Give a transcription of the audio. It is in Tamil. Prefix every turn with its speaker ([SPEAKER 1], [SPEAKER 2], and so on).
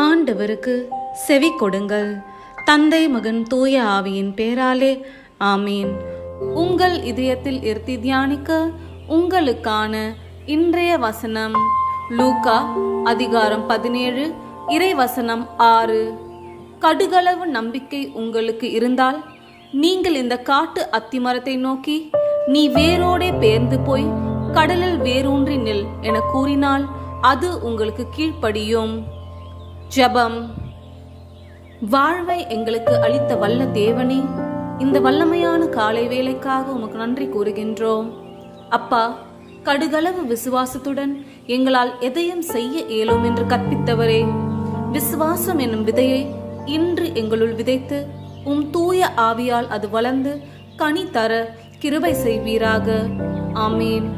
[SPEAKER 1] ஆண்டவருக்கு செவி கொடுங்கள். தந்தை மகன் தூய ஆவியின் பேராலே ஆமீன். உங்கள் இதயத்தில் இருத்தி தியானிக்க உங்களுக்கான இன்றைய வசனம். லூக்கா அதிகாரம் பதினேழு இறை வசனம் ஆறு. கடுகளவு நம்பிக்கை உங்களுக்கு இருந்தால் நீங்கள் இந்த காட்டு அத்திமரத்தை நோக்கி நீ வேரோடே பேர்ந்து போய் கடலில் வேரூன்றி நில் என கூறினால் அது உங்களுக்கு கீழ்ப்படியும். ஜெபம். வாழ்வை எங்களுக்கு அளித்த வல்ல தேவனே இந்த வல்லமையான காலை வேலைக்காக உமக்கு நன்றி கூறுகின்றோம். அப்பா கடுகளவு விசுவாசத்துடன் எங்களால் எதையும் செய்ய இயலும் என்று கற்பித்தவரே விசுவாசம் என்னும் விதையை இன்று எங்களுள் விதைத்து உம் தூய ஆவியால் அது வளர்ந்து கனி தர கிருவை செய்வீராக. ஆமீன்.